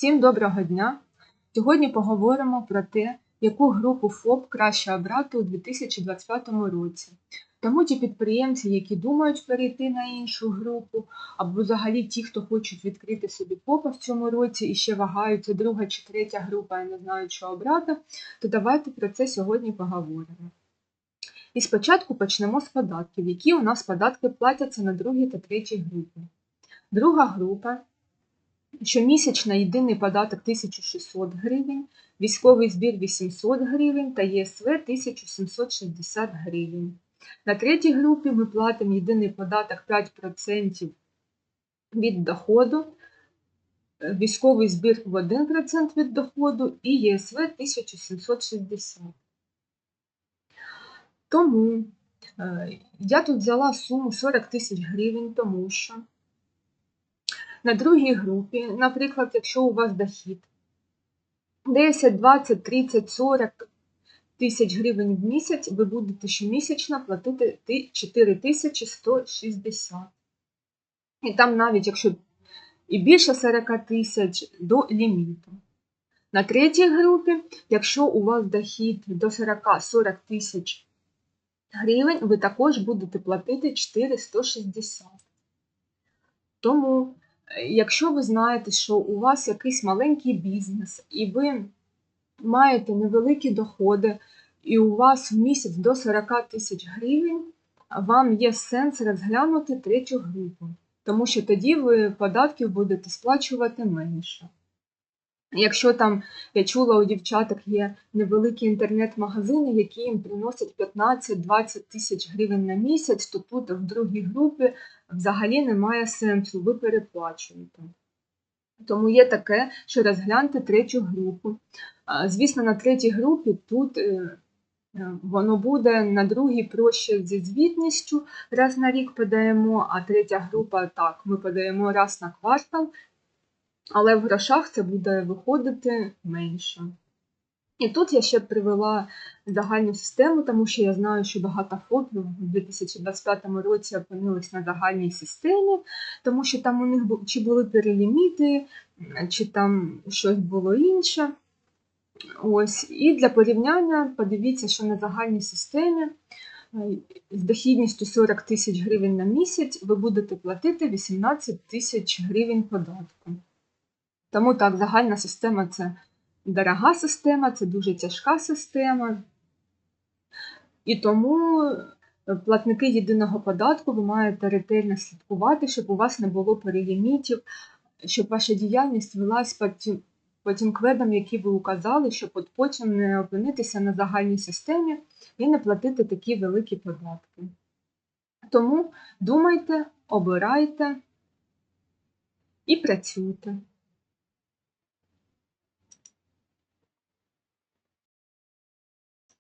Всім доброго дня! Сьогодні поговоримо про те, яку групу ФОП краще обрати у 2025 році. Тому ті підприємці, які думають перейти на іншу групу, або взагалі ті, хто хочуть відкрити собі ФОПа в цьому році і ще вагаються друга чи третя група і не знають, що обрати, то давайте про це сьогодні поговоримо. І спочатку почнемо з податків, які у нас податки платяться на другій та третій групі. Друга група щомісячно єдиний податок 1600 гривень, військовий збір 800 гривень та ЄСВ 1760 гривень. На третій групі ми платимо єдиний податок 5% від доходу, військовий збір в 1% від доходу і ЄСВ 1760. Тому е, я тут взяла суму 40 тисяч гривень, тому що на другій групі, наприклад, якщо у вас дохід 10, 20, 30, 40 тисяч гривень в місяць, ви будете щомісячно платити 4160. І там навіть якщо і більше 40 тисяч до ліміту. На третій групі, якщо у вас дохід до 40-40 тисяч гривень, ви також будете платити 4160. Тому Якщо ви знаєте, що у вас якийсь маленький бізнес, і ви маєте невеликі доходи, і у вас в місяць до 40 тисяч гривень, вам є сенс розглянути третю групу, тому що тоді ви податків будете сплачувати менше. Якщо там, я чула, у дівчаток є невеликі інтернет-магазини, які їм приносять 15-20 тисяч гривень на місяць, то тут в другій групі взагалі немає сенсу, ви переплачуєте. Тому є таке, що розгляньте третю групу. Звісно, на третій групі тут е, е, воно буде на другій проще зі звітністю, раз на рік подаємо, а третя група так, ми подаємо раз на квартал, але в грошах це буде виходити менше. І тут я ще привела загальну систему, тому що я знаю, що багато ФОПів у 2025 році опинились на загальній системі, тому що там у них чи були переліміти, чи там щось було інше. Ось. І для порівняння подивіться, що на загальній системі е, з дохідністю 40 тисяч гривень на місяць ви будете платити 18 тисяч гривень податку. Тому так, загальна система це дорога система, це дуже тяжка система. І тому платники єдиного податку ви маєте ретельно слідкувати, щоб у вас не було перелімітів, щоб ваша діяльність велась по тим, по тим кведам, які ви указали, щоб от потім не опинитися на загальній системі і не платити такі великі податки. Тому думайте, обирайте і працюйте.